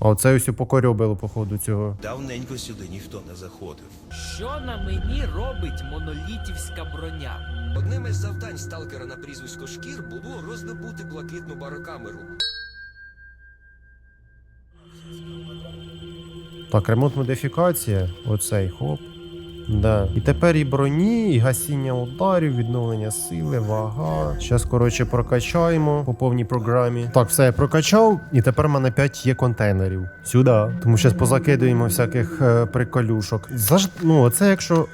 А оце ось покорьобило, походу, цього. Давненько сюди ніхто не заходив. Що на мені робить монолітівська броня? Одним із завдань сталкера на прізвисько Шкір було роздобути блакитну барокамеру. Так, ремонт модифікація. Оцей хоп. Да. І тепер і броні, і гасіння ударів, відновлення сили, вага. Зараз, коротше, прокачаємо по повній програмі. Так, все, я прокачав, і тепер в мене 5 є контейнерів. Сюди. Тому зараз позакидуємо всяких е, приколюшок. Заж... Ну, це якщо.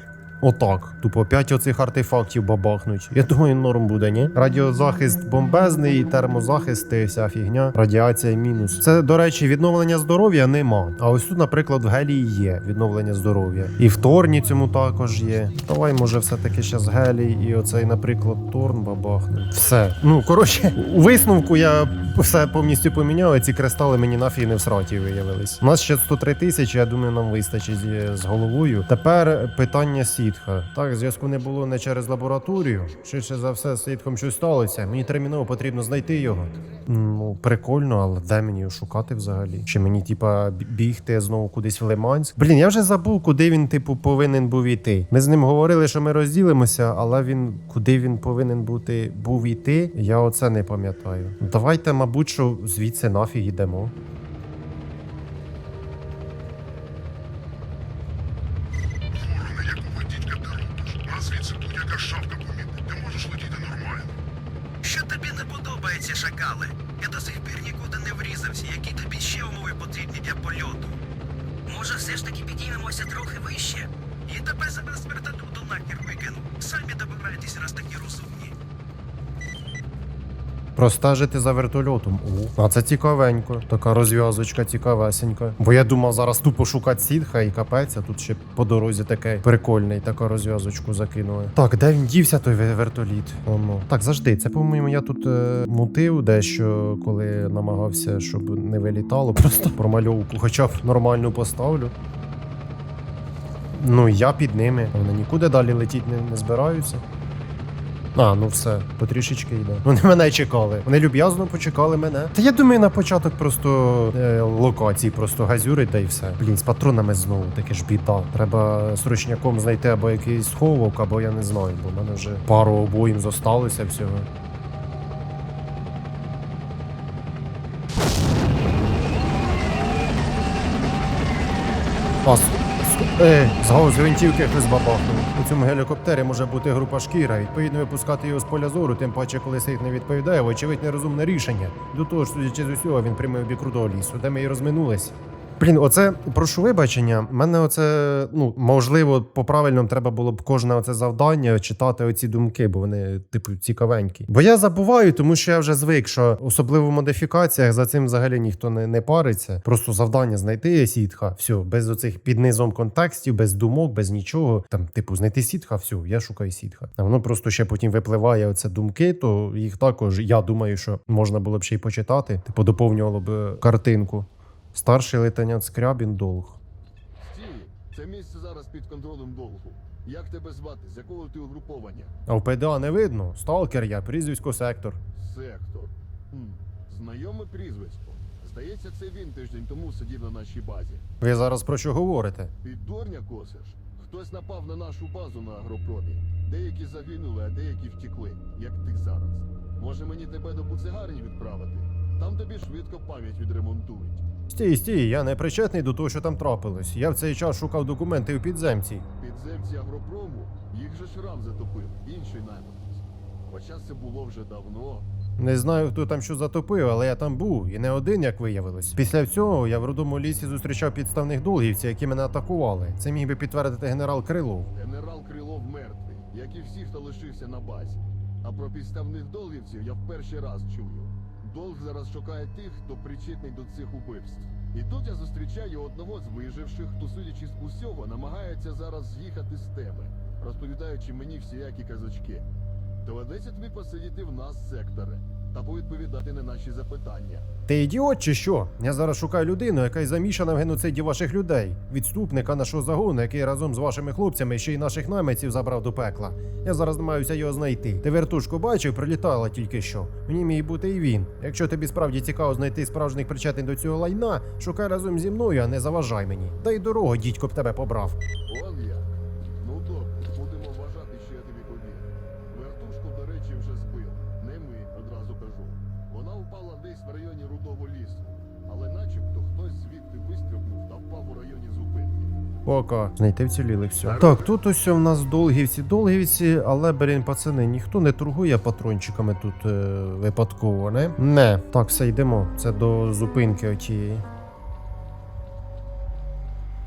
Отак, тупо 5 оцих артефактів бабахнуть. Я думаю, норм буде, ні? Радіозахист бомбезний, термозахист, і вся фігня, радіація мінус. Це, до речі, відновлення здоров'я нема. А ось тут, наприклад, в гелії є відновлення здоров'я. І в торні цьому також є. Давай, може, все-таки зараз гелій і оцей, наприклад, торн бабахне. Все. Ну, коротше, у висновку я все повністю поміняв, і ці кристали мені нафіг не в сраті виявились. У нас ще 103 тисячі, я думаю, нам вистачить з- з головою. Тепер питання сітха. Так, зв'язку не було не через лабораторію. Швидше за все, сітхом щось сталося. Мені терміново потрібно знайти його. Ну, прикольно, але де мені його шукати взагалі? Чи мені, типа, бігти знову кудись в Лиманськ? Блін, я вже забув, куди він, типу, повинен був іти. Ми з ним говорили, що ми розділимося, але він куди він повинен бути був іти, я оце не пам'ятаю. Давайте, мабуть, що звідси нафіг ідемо. Простежити за вертольотом. О, а це цікавенько. Така розв'язочка цікавесенька. Бо я думав зараз тупо шукати сітха і капець, а тут ще по дорозі таке прикольний, така розв'язочку закинули. Так, де він дівся, той вертоліт? Оно. Так, завжди. Це, по-моєму, я тут е, мутив дещо, коли намагався, щоб не вилітало. Просто промальовку, хоча б нормальну поставлю. Ну, я під ними. Вони нікуди далі летіти не, не збираються. А, ну все, потрішечки йде. Вони мене чекали. Вони люб'язно почекали мене. Та я думаю, на початок просто е, локації, просто газюри та й все. Блін, з патронами знову таке ж біда. Треба срочняком знайти або якийсь сховок, або я не знаю, бо в мене вже пару обоїм зосталося всього. А, с- с- е, з гвинтівки хтось бабахнув. У цьому гелікоптері може бути група шкіра. Відповідно, випускати його з поля зору, тим паче, коли сейт не відповідає, вочевидь нерозумне рішення. До того ж, судячи з усього, він прямий в бік рудого лісу, де ми і розминулись. Блін, оце прошу вибачення. Мене оце, ну можливо, по правильному треба було б кожне оце завдання читати оці думки, бо вони, типу, цікавенькі. Бо я забуваю, тому що я вже звик, що особливо в модифікаціях за цим взагалі ніхто не, не париться. Просто завдання знайти сітха, все, без оцих під низом контекстів, без думок, без нічого. Там, типу, знайти сітха, все, я шукаю сітха. А воно просто ще потім випливає оце думки, то їх також я думаю, що можна було б ще й почитати. Типу, доповнювало б е, картинку. Старший лейтенант Скрябін Долг. Стій, це місце зараз під контролем долгу. Як тебе звати? З якого ти угруповання? А в ПДА не видно. Сталкер я, прізвисько сектор. Сектор. Хм, знайоме прізвисько. Здається, це він тиждень тому сидів на нашій базі. Ви зараз про що говорите? Під дурня косиш? Хтось напав на нашу базу на агропромі. Деякі загинули, а деякі втекли, як ти зараз. Може мені тебе до буцегарні відправити? Там тобі швидко пам'ять відремонтують. Стій, стій, я не причетний до того, що там трапилось. Я в цей час шукав документи у підземці. Підземці агропрому їх же шрам затопив, інший найманець. Хоча це було вже давно. Не знаю, хто там що затопив, але я там був, і не один, як виявилось. Після цього я в рудому лісі зустрічав підставних долгівців, які мене атакували. Це міг би підтвердити генерал Крилов. Генерал Крилов мертвий, як і всі, хто лишився на базі. А про підставних долгівців я в перший раз чую. Долг зараз шукає тих, хто причетний до цих убивств. І тут я зустрічаю одного з виживших, хто, судячи з усього, намагається зараз з'їхати з тебе, розповідаючи мені всіякі казочки. Доведеться тобі посидіти в нас, секторе. Та повідповідати на наші запитання. Ти ідіот чи що? Я зараз шукаю людину, яка й замішана в геноциді ваших людей. Відступника нашого загону, який разом з вашими хлопцями ще й наших найманців забрав до пекла. Я зараз намагаюся його знайти. Ти вертушку бачив, прилітала тільки що. Мені міг бути і він. Якщо тобі справді цікаво знайти справжніх причетних до цього лайна, шукай разом зі мною, а не заважай мені. Дай дорогу, дідько б тебе побрав. Он Пока. Знайти вціліли все. Так, тут ось у нас долгівці, долгівці, але, блін, пацани, ніхто не торгує патрончиками тут е, випадково, не? Не. Так, все, йдемо. Це до зупинки отієї.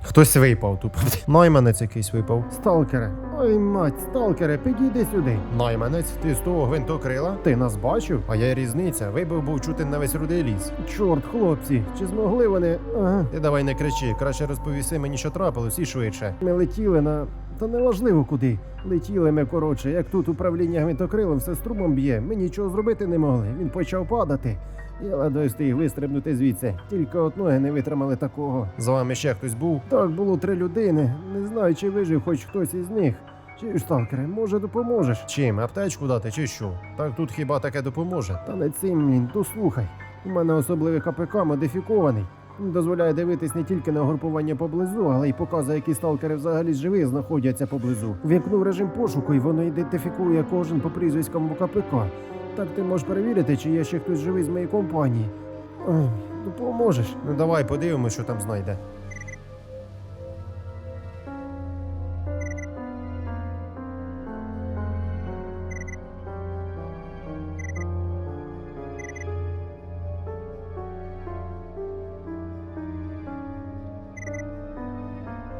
Хтось випав тут. Найманець якийсь випав. Сталкере. Ой, мать, сталкере, підійди сюди. Найманець, ти з того гвинтокрила? Ти нас бачив? А я різниця. Вибив був чути на весь рудий ліс. Чорт, хлопці, чи змогли вони. Ага. Ти давай не кричи, краще розповіси мені, що трапилось, і швидше. Ми летіли на. Та неважливо куди. Летіли ми коротше, як тут управління гвинтокрилом все струмом б'є. Ми нічого зробити не могли. Він почав падати. Я ледве встиг вистрибнути звідси. Тільки от ноги не витримали такого. З вами ще хтось був? Так, було три людини. Не знаю, чи вижив хоч хтось із них. Чи сталкере, може допоможеш? Чим? Аптечку дати чи що? Так тут хіба таке допоможе? Та не цим, блін, то слухай. У мене особливий КПК модифікований. Дозволяє дивитись не тільки на групування поблизу, але й показує, які сталкери взагалі живі знаходяться поблизу. Вімкнув режим пошуку, і воно ідентифікує кожен по прізвиськам в КПК. Так ти можеш перевірити, чи є ще хтось живий з моєї компанії. Ой, допоможеш. Ну давай подивимось, що там знайде.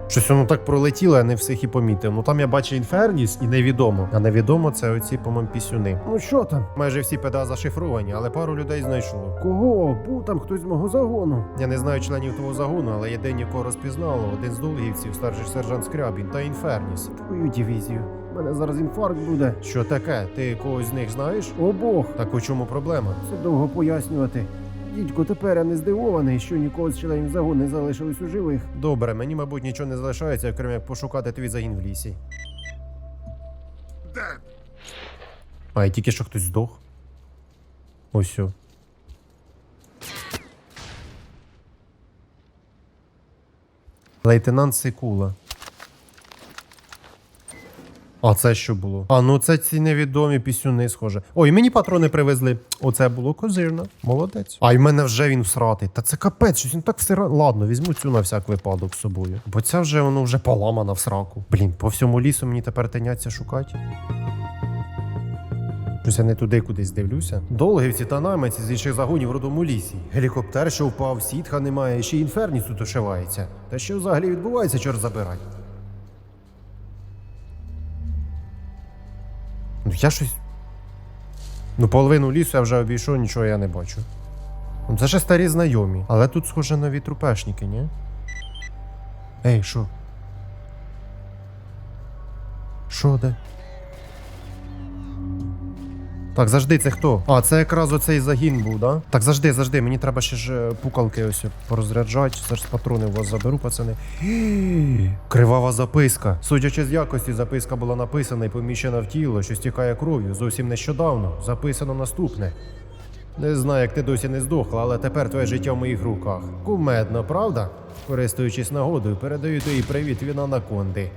Щось воно так пролетіло, я не всіх і помітив. Ну там я бачу інферніс і невідомо. А невідомо це оці, по-моєму, пісюни. Ну що там? Майже всі ПДА зашифровані, але пару людей знайшло. Кого? Був там хтось з мого загону. Я не знаю членів того загону, але єдині, кого розпізнало, один з долгівців, старший сержант Скрябін та інферніс. Твою дивізію. У мене зараз інфаркт буде. Що таке? Ти когось з них знаєш? Обох. Так у чому проблема? Це довго пояснювати. Дідько, тепер я не здивований, що нікого з членів загону не залишилось у живих. Добре, мені, мабуть, нічого не залишається, окрім як пошукати твій загін в лісі. Де? А, і тільки що хтось здох. Ось о. Лейтенант Сикула. А це що було? А, ну це ці невідомі пісюни, схоже. Ой, мені патрони привезли. Оце було козирно. Молодець. А й мене вже він всратий. Та це капець, щось він так все. Ладно, візьму цю на всяк випадок з собою. Бо ця вже воно вже поламана в сраку. Блін, по всьому лісу мені тепер теняться шукати. Щось я не туди кудись дивлюся. Долгівці та найманці з інших загонів в родому лісі. Гелікоптер, що впав, сітха немає, ще й інферніс тут ошивається. Та що взагалі відбувається, чорт забирай. Я щось. Ну, половину лісу я вже обійшов, нічого я не бачу. Ну, Це ще старі знайомі, але тут схоже нові трупешники, ні? Ей, що? Що де? Так, завжди, це хто? А, це якраз оцей загін був, да? Так, завжди, завжди, мені треба ще ж е, пукалки ось порозряджати. Зараз патрони у вас заберу, пацани. Кривава записка. Судячи з якості, записка була написана і поміщена в тіло, що стікає кров'ю зовсім нещодавно. Записано наступне. Не знаю, як ти досі не здохла, але тепер твоє життя в моїх руках. Кумедно, правда? Користуючись нагодою, передаю тобі привіт від анаконди.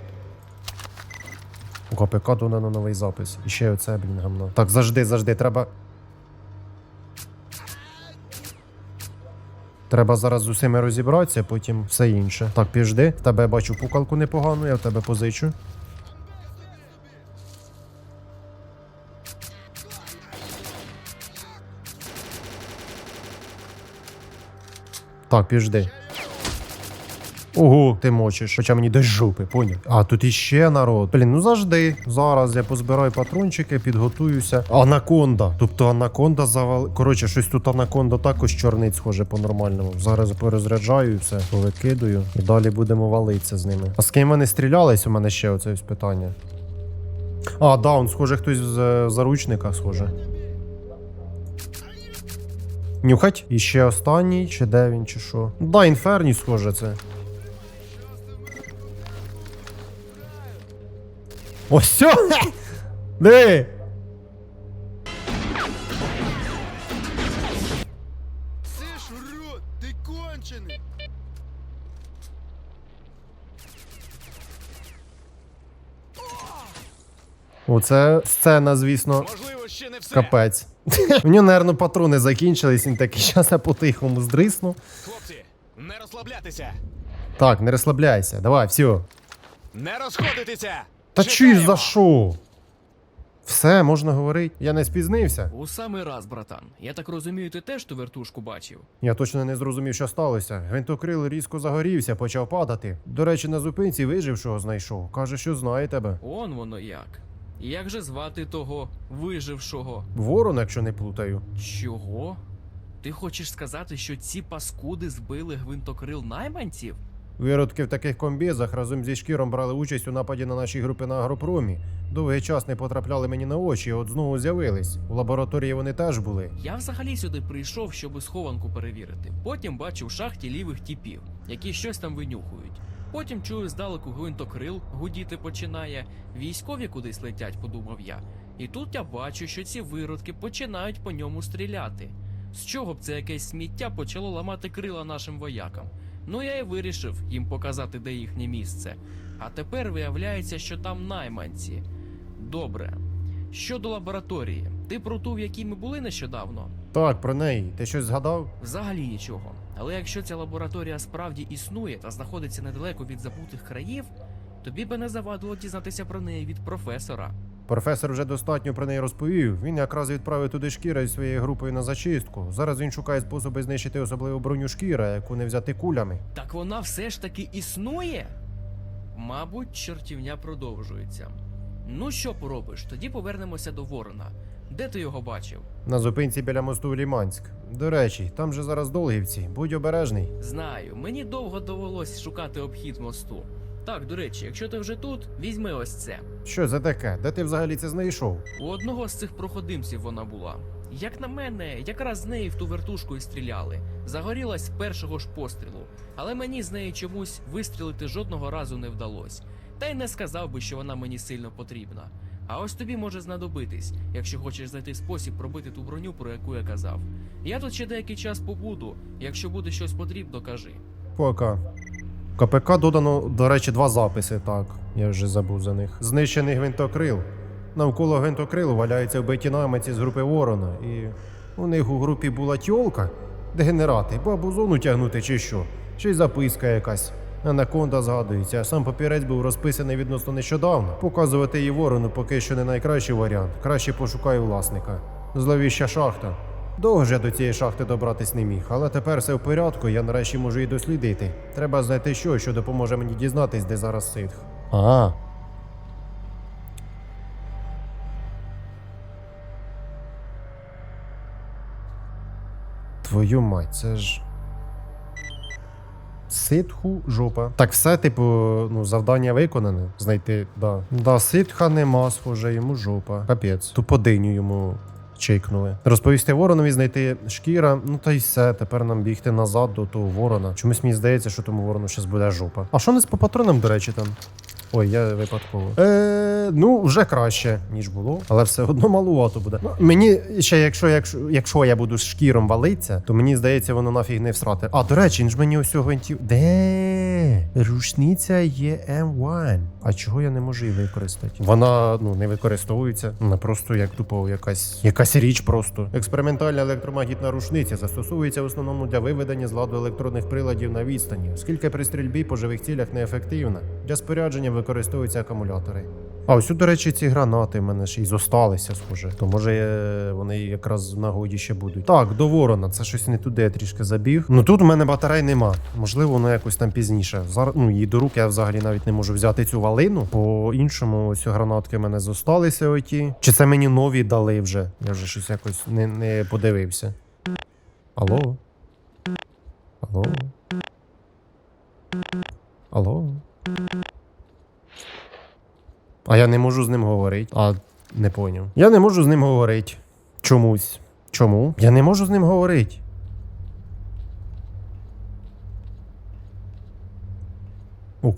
КПК додано новий запис. І ще оце, блін, гамно. Так, завжди, завжди, треба. Треба зараз з усіми розібратися, потім все інше. Так, піжди. В тебе бачу пукалку непогану, я в тебе позичу. Так, піжди. Ого, ти мочиш, хоча мені десь жопи, поняв. А тут іще народ. Блін, ну завжди. Зараз я позбираю патрончики, підготуюся. Анаконда. Тобто анаконда завал. Коротше, щось тут анаконда також чорниць схоже по-нормальному. Зараз перезаряджаю і все, повикидую. І далі будемо валитися з ними. А з ким вони стрілялись? У мене ще оце ось питання. А, даун, схоже, хтось з е, заручника, схоже. Нюхать? І ще останній, чи де він, чи що? Да, інферні, схоже, це. Ось все! Диви! Це ж урод, ти кончений! Оце сцена, звісно, Можливо, ще не все. капець. У нього, напевно, патрони закінчились, він такий, щас я по-тихому здрисну. Хлопці, не розслаблятися. Так, не розслабляйся, давай, все. Не розходитися. Та чуєш за що? Все, можна говорити. Я не спізнився. У самий раз, братан. Я так розумію, ти теж ту вертушку бачив. Я точно не зрозумів, що сталося. Гвинтокрил різко загорівся, почав падати. До речі, на зупинці вижившого знайшов. Каже, що знає тебе. Он воно як. Як же звати того вижившого? Ворон, якщо не плутаю. Чого? Ти хочеш сказати, що ці паскуди збили гвинтокрил найманців? Виродки в таких комбізах разом зі шкіром брали участь у нападі на наші групи на агропромі. Довгий час не потрапляли мені на очі, от знову з'явились. У лабораторії вони теж були. Я взагалі сюди прийшов, щоб схованку перевірити. Потім бачу в шахті лівих тіпів, які щось там винюхують. Потім чую здалеку гвинтокрил гудіти починає. Військові кудись летять, подумав я. І тут я бачу, що ці виродки починають по ньому стріляти. З чого б це якесь сміття почало ламати крила нашим воякам? Ну я і вирішив їм показати, де їхнє місце. А тепер виявляється, що там найманці. Добре. Щодо лабораторії, ти про ту, в якій ми були нещодавно? Так, про неї. Ти щось згадав? Взагалі нічого. Але якщо ця лабораторія справді існує та знаходиться недалеко від забутих країв, тобі би не завадило дізнатися про неї від професора. Професор вже достатньо про неї розповів. Він якраз відправив туди шкіра зі своєю групою на зачистку. Зараз він шукає способи знищити особливу броню шкіра, яку не взяти кулями. Так вона все ж таки існує? Мабуть, чортівня продовжується. Ну що поробиш, тоді повернемося до Ворона. Де ти його бачив? На зупинці біля мосту Ліманськ. До речі, там же зараз долгівці. Будь обережний. Знаю, мені довго довелось шукати обхід мосту. Так, до речі, якщо ти вже тут, візьми ось це. Що за таке? Де ти взагалі це знайшов? У одного з цих проходимців вона була. Як на мене, якраз з неї в ту вертушку і стріляли. Загорілась першого ж пострілу, але мені з неї чомусь вистрілити жодного разу не вдалося. Та й не сказав би, що вона мені сильно потрібна. А ось тобі може знадобитись, якщо хочеш знайти спосіб пробити ту броню, про яку я казав. Я тут ще деякий час побуду. Якщо буде щось потрібно, кажи. Пока. КПК додано, до речі, два записи, так. Я вже забув за них. Знищений гвинтокрил. Навколо гвинтокрилу валяються вбиті найманці з групи Ворона. І у них у групі була тьолка, дегенерати, бабу зону тягнути чи що. Ще й записка якась. Анаконда згадується, сам папірець був розписаний відносно нещодавно. Показувати її ворону поки що не найкращий варіант. Краще пошукаю власника. Зловіща шахта. Довго я до цієї шахти добратись не міг, але тепер все в порядку, я нарешті можу її дослідити. Треба знайти щось, що допоможе мені дізнатись, де зараз ситх. А. Твою мать, це ж. Ситху жопа. Так все, типу, ну, завдання виконане. Знайти, да. Да, ситха нема, схоже, йому жопа. Капець. Тупо диню йому чейкнули. Розповісти воронові, знайти шкіра. Ну та й все. Тепер нам бігти назад до того ворона. Чомусь мені здається, що тому ворону щас буде жопа. А що не з по патронам, до речі, там? Ой, я випадково. Е, ну, вже краще, ніж було, але все одно малувато буде. Ну, мені ще, якщо, якщо, якщо я буду з шкіром валитися, то мені здається, воно нафіг не всрати. А, до речі, він ж мені ось гвинтів. Де? Рушниця є М1. А чого я не можу її використати? Вона ну не використовується. Вона просто як тупо якась якась річ просто. Експериментальна електромагнітна рушниця застосовується в основному для виведення з ладу електронних приладів на відстані, оскільки при стрільбі по живих цілях неефективна. Для спорядження використовуються акумулятори. А ось, до речі, ці гранати в мене ще й зосталися, схоже. То може е, вони якраз в нагоді ще будуть. Так, до ворона, це щось не туди я трішки забіг. Ну тут у мене батарей нема. Можливо, воно якось там пізніше. Зараз ну її до рук я взагалі навіть не можу взяти цю валину. По іншому, ось гранатки в мене зосталися оті. Чи це мені нові дали вже? Я вже щось якось не, не подивився. Алло? Алло? А я не можу з ним говорити. А не поняв. Я не можу з ним говорити. Чомусь. Чому? Я не можу з ним говорити. У.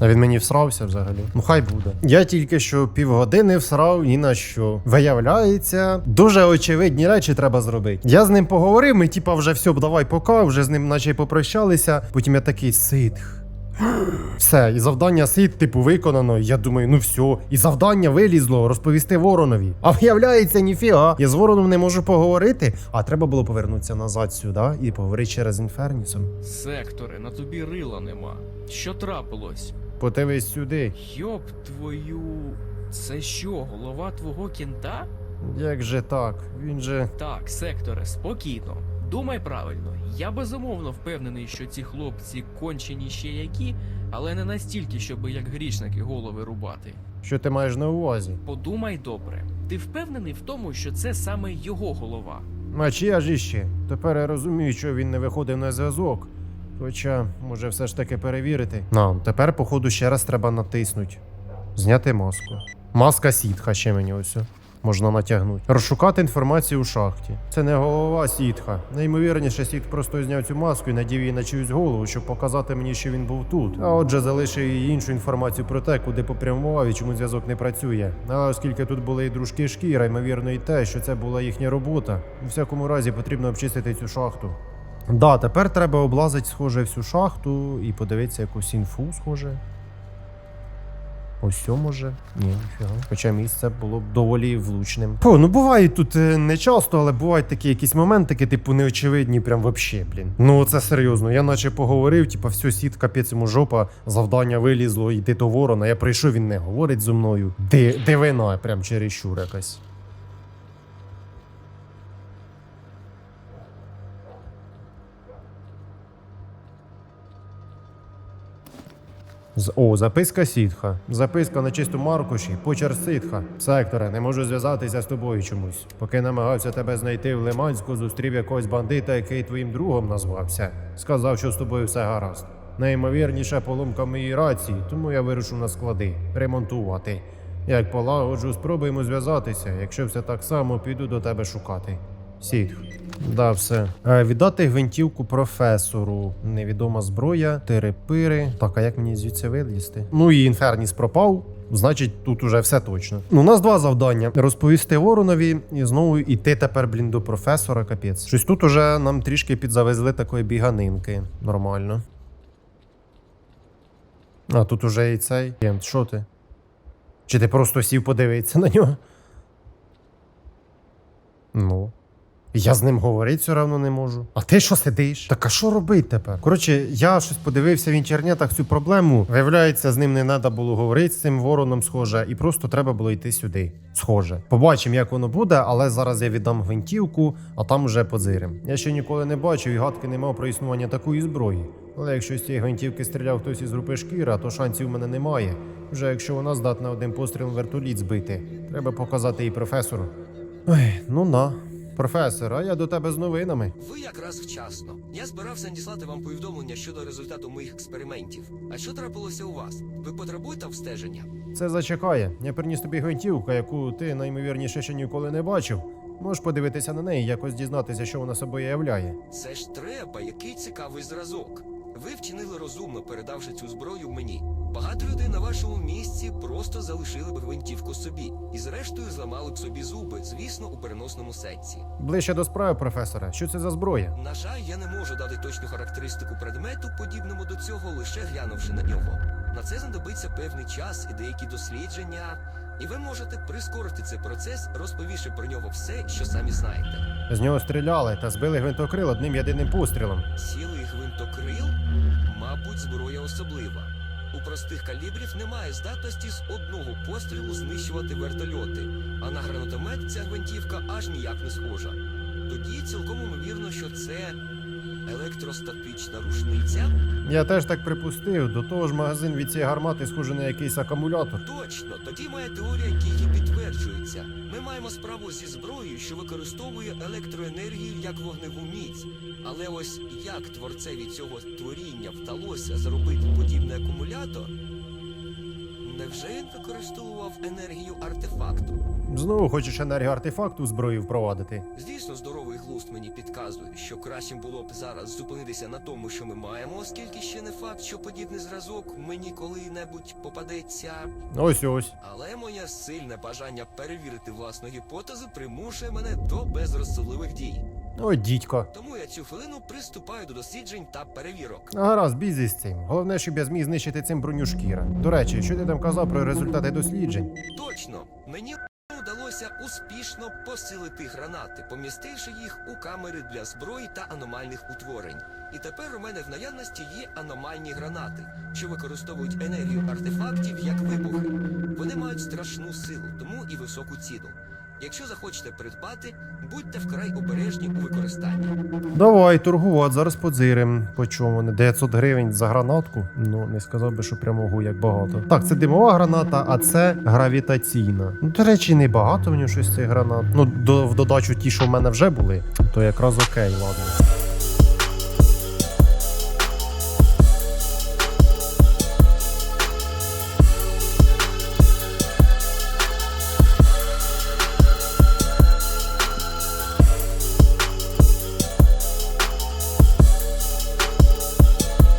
А він мені всрався взагалі. Ну хай буде. Я тільки що півгодини всрав ні на що. Виявляється, дуже очевидні речі треба зробити. Я з ним поговорив, ми типа вже все, давай пока, вже з ним наче попрощалися. Потім я такий ситх. Все, і завдання сит, типу, виконано. Я думаю, ну все. І завдання вилізло розповісти воронові. А виявляється, ніфіга. Я з вороном не можу поговорити, а треба було повернутися назад сюди і поговорити через інфернісом. Секторе, на тобі рила нема. Що трапилось? Подивись сюди. Йоп твою. Це що, голова твого кінта? Як же так? Він же. Так, секторе, спокійно. Думай правильно. Я безумовно впевнений, що ці хлопці кончені ще які, але не настільки, щоб як грішники голови рубати. Що ти маєш на увазі? Подумай добре. Ти впевнений в тому, що це саме його голова? А чия ж іще? Тепер я розумію, що він не виходив на зв'язок. Хоча, може, все ж таки перевірити. Нам, тепер, походу, ще раз треба натиснути. Зняти маску. Маска сітха ще мені ось. Можна натягнути. Розшукати інформацію у шахті. Це не голова сітха. Найімовірніше, сітх просто зняв цю маску і надів її на чиюсь голову, щоб показати мені, що він був тут. А отже, залишив їй іншу інформацію про те, куди попрямував і чому зв'язок не працює. А оскільки тут були і дружки шкіра, ймовірно, і те, що це була їхня робота. У всякому разі потрібно обчистити цю шахту. Да, тепер треба облазити, схоже, всю шахту і подивитися якусь інфу, схоже. Ось цьо може. Ні, ніфіга. Хоча місце було б доволі влучним. О, ну буває тут е, не часто, але бувають такі якісь моментики, типу, неочевидні, прям вообще, блін. Ну це серйозно. Я наче поговорив, типу, все, сіт, капець йому жопа, завдання вилізло, йти до ворона. Я прийшов, він не говорить зі мною. Ди, дивина, прям чересчур якась. З о, записка сітха. Записка на чистому аркуші, почерк ситха. Секторе, не можу зв'язатися з тобою чомусь. Поки намагався тебе знайти в Лиманську, зустрів якогось бандита, який твоїм другом назвався. Сказав, що з тобою все гаразд. Найімовірніше поломка моїй рації, тому я вирушив на склади ремонтувати. Як полагоджу, спробуємо зв'язатися. Якщо все так само, піду до тебе шукати. Сітх. Да, все. Е, віддати гвинтівку професору. Невідома зброя, терепири. Так, а як мені звідси вилізти? Ну і інферніс пропав. Значить, тут уже все точно. Ну, у нас два завдання: розповісти воронові і знову йти тепер, блін, до професора. Капець. Щось тут уже нам трішки підзавезли такої біганинки. Нормально. А тут уже і цей. Кент, що ти? Чи ти просто сів подивитися на нього? Ну. Я з ним говорити все одно не можу. А ти що сидиш? Так а що робити тепер? Коротше, я щось подивився в інтернетах цю проблему. Виявляється, з ним не треба було говорити з цим вороном, схоже, і просто треба було йти сюди. Схоже. Побачимо, як воно буде, але зараз я віддам гвинтівку, а там уже подзирим. Я ще ніколи не бачив і гадки не мав про існування такої зброї. Але якщо з цієї гвинтівки стріляв хтось із групи шкіра, то шансів у мене немає. Вже якщо вона здатна одним пострілом вертоліт збити, треба показати їй професору. Ой, ну на. Професор, а я до тебе з новинами. Ви якраз вчасно. Я збирався надіслати вам повідомлення щодо результату моїх експериментів. А що трапилося у вас? Ви потребуєте обстеження? Це зачекає. Я приніс тобі гвинтівку, яку ти наймовірніше ще ніколи не бачив. Можеш подивитися на неї, якось дізнатися, що вона собою являє. Це ж треба, який цікавий зразок. Ви вчинили розумно, передавши цю зброю мені. Багато людей на вашому місці просто залишили б гвинтівку собі і зрештою зламали б собі зуби, звісно, у переносному сенсі. Ближче до справи, професора. Що це за зброя? На жаль, я не можу дати точну характеристику предмету, подібному до цього, лише глянувши на нього. На це знадобиться певний час і деякі дослідження, і ви можете прискорити цей процес, розповівши про нього все, що самі знаєте. З нього стріляли та збили гвинтокрил одним єдиним пострілом. Цілий гвинтокрил, мабуть, зброя особлива. У простих калібрів немає здатності з одного пострілу знищувати вертольоти, а на гранатомет ця гвинтівка аж ніяк не схожа. Тоді цілком ймовірно, що це електростатична рушниця. Я теж так припустив. До того ж, магазин від цієї гармати схожий на якийсь акумулятор. Точно, тоді моя теорія дії підтверджується. Ми маємо справу зі зброєю, що використовує електроенергію як вогневу міць. Але ось як творцеві цього творіння вдалося зробити подібний акумулятор? Невже він використовував енергію артефакту? Знову хочеш енергію артефакту у зброю впровадити. Звісно, здоровий глузд мені підказує, що кращим було б зараз зупинитися на тому, що ми маємо, оскільки ще не факт, що подібний зразок мені коли-небудь попадеться. Ось ось. Але моє сильне бажання перевірити власну гіпотезу примушує мене до безрозсудливих дій. Ой, дідько. Тому я цю хвилину приступаю до досліджень та перевірок. Гаразд, бізі з цим. Головне, щоб я зміг знищити цим броню шкіра. До речі, що ти там казав про результати досліджень? Точно, мені вдалося успішно посилити гранати, помістивши їх у камери для зброї та аномальних утворень. І тепер у мене в наявності є аномальні гранати, що використовують енергію артефактів як вибухи. Вони мають страшну силу, тому і високу ціну. Якщо захочете придбати, будьте вкрай обережні у використанні. Давай, торгувати, зараз подзирим. По чому не 900 гривень за гранатку? Ну, не сказав би, що прямого як багато. Так, це димова граната, а це гравітаційна. Ну, до речі, не багато в нього щось цих гранат. Ну, до, в додачу ті, що в мене вже були, то якраз окей, ладно.